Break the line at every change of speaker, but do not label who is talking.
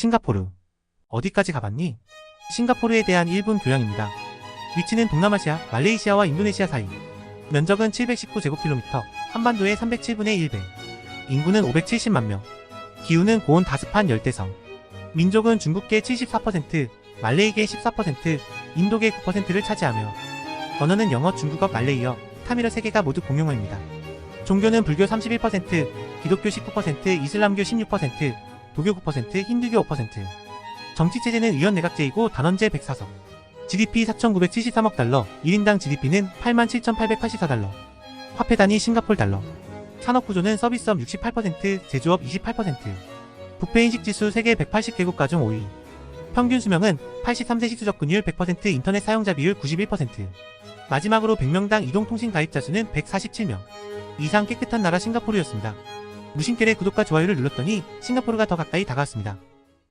싱가포르. 어디까지 가봤니? 싱가포르에 대한 1분 교양입니다. 위치는 동남아시아, 말레이시아와 인도네시아 사이. 면적은 719제곱킬로미터, 한반도의 307분의 1배. 인구는 570만 명. 기후는 고온 다습한 열대성. 민족은 중국계 74%, 말레이계 14%, 인도계 9%를 차지하며 언어는 영어, 중국어, 말레이어, 타밀어 3개가 모두 공용어입니다. 종교는 불교 31%, 기독교 19%, 이슬람교 16%, 도교 9%, 힌두교 5%. 정치체제는 의원내각제이고 단원제 104석. GDP 4,973억 달러, 1인당 GDP는 87,884달러. 화폐 단위 싱가폴 달러. 산업 구조는 서비스업 68%, 제조업 28%. 부패 인식 지수 세계 180개국가 중 5위. 평균 수명은 83세 식수접근율 100% 인터넷 사용자 비율 91%. 마지막으로 100명당 이동통신 가입자 수는 147명. 이상 깨끗한 나라 싱가포르였습니다. 무심결에 구독과 좋아요를 눌렀더니 싱가포르가 더 가까이 다가왔습니다.